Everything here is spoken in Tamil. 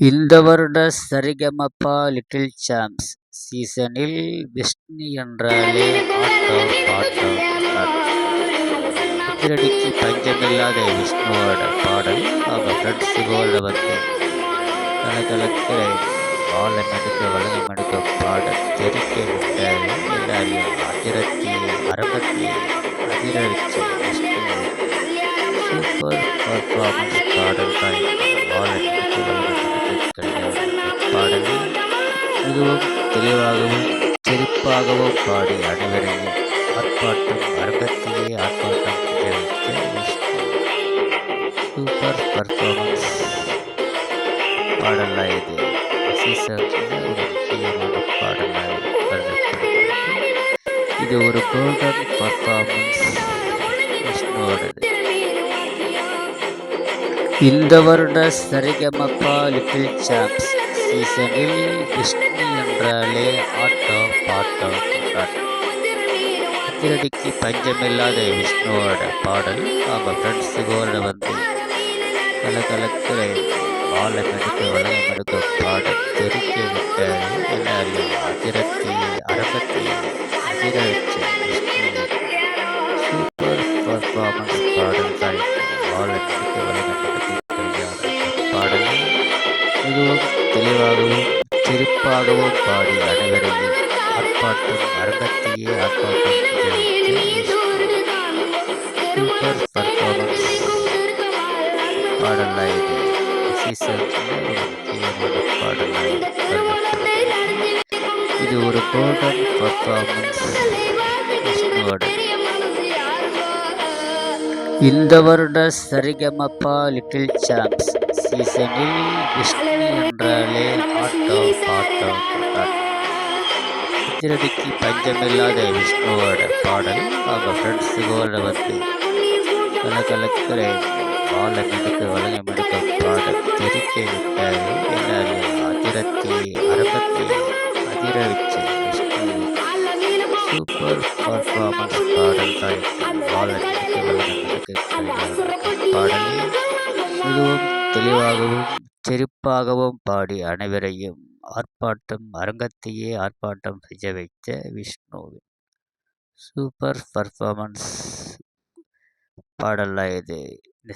இந்த வருட சரிகமப லிட்டில் சாம்ப்ஸ் சீசனில் விஷ்ணு என்றாலே ஆட்டம் பாட்டம் அதிரடிக்கு பஞ்சமில்லாத விஷ்ணுவோட பாடல் அவங்க ஃப்ரெண்ட்ஸுகளோட வந்து கலகலக்கிற வாழம் எடுக்க வளகம் எடுக்க பாடல் தெரிக்க விட்ட எல்லாரையும் அதிரத்தி அரபத்தி அதிர வச்சு விஷ்ணு சூப்பர் பர்ஃபார்மன்ஸ் பாடல் தான் வாழ எடுக்க வளகம் மிகவும் தெளிவாகவும் சிரிப்பாகவும் பாடி அனைவரையும் ஆர்ப்பாட்டம் அரங்கத்தையே ஆர்ப்பாட்டம் சூப்பர் பர்ஃபார்மன்ஸ் பாடலாக இது. ஒரு முக்கியமான பாடலாக கருதப்படுகிறது. இது ஒரு கோல்டன் பர்ஃபார்மன்ஸ் விஷ்ணுவோடது இந்த வருட சரிகமப்பா லிட்டில் சாம்ஸ் சீசனில் கிருஷ்ணி என்றாலே ஆட்டம் பாட்டம் கொண்டாட்டம் அதிரடிக்கு பஞ்சமில்லாத விஷ்ணுவோட பாடல் அவங்க ஃப்ரெண்ட்ஸுகளோட வந்து கலகலக்கிற வாழை எடுக்க வளம் எடுக்க பாடல் தெரிக்க விட்ட எல்லாரையும் அதிரத்தி அரங்கத்தி அதிர வச்ச விஷ்ணு சூப்பர் பர்ஃபார்மன்ஸ் பாடல் தான் வாழை எடுக்க வளம் பாடலில் மிகவும் தெளிவாகவும் சிரிப்பாகவும் பாடி அனைவரையும் ஆர்ப்பாட்டம் அரங்கத்தையே ஆர்ப்பாட்டம் சூப்பர் பர்ஃபார்மன்ஸ் பாடலாக இது முக்கியமான பாடலாக கருதப்படுகிறது இது ஒரு கோல்டன் பர்ஃபார்மன்ஸ் விஷ்ணுவோட இந்த வருட சரிகமபா லிட்டில் சாம்ப்ஸ் சீசனில் விஷ்ணு என்றாலே ஆட்டம் பாட்டம் சித்திரடிக்கு பஞ்சமில்லாத விஷ்ணுவோட பாடல் அவங்க ஃப்ரெண்ட்ஸுகளோட வந்து கலகலக்கிற வாழம் எடுக்க வழங்க எடுக்க பாடல் தெரிக்க விட்ட எல்லாரையும் அதிரத்தை அரபத்தை அதிர வச்சு விஷ்ணு. சூப்பர் பர்ஃபார்மன்ஸ் பாடல் தான் வாழம் எடுக்க வழங்க எடுக்க பாடலில் மிகவும் தெளிவாகவும் செருப்பாகவும் பாடி அனைவரையும் ஆர்ப்பாட்டம் அரங்கத்தையே ஆர்ப்பாட்டம் செய்ய வைத்த விஷ்ணுவின் சூப்பர் பர்ஃபார்மன்ஸ் பாடலாக இது. இந்த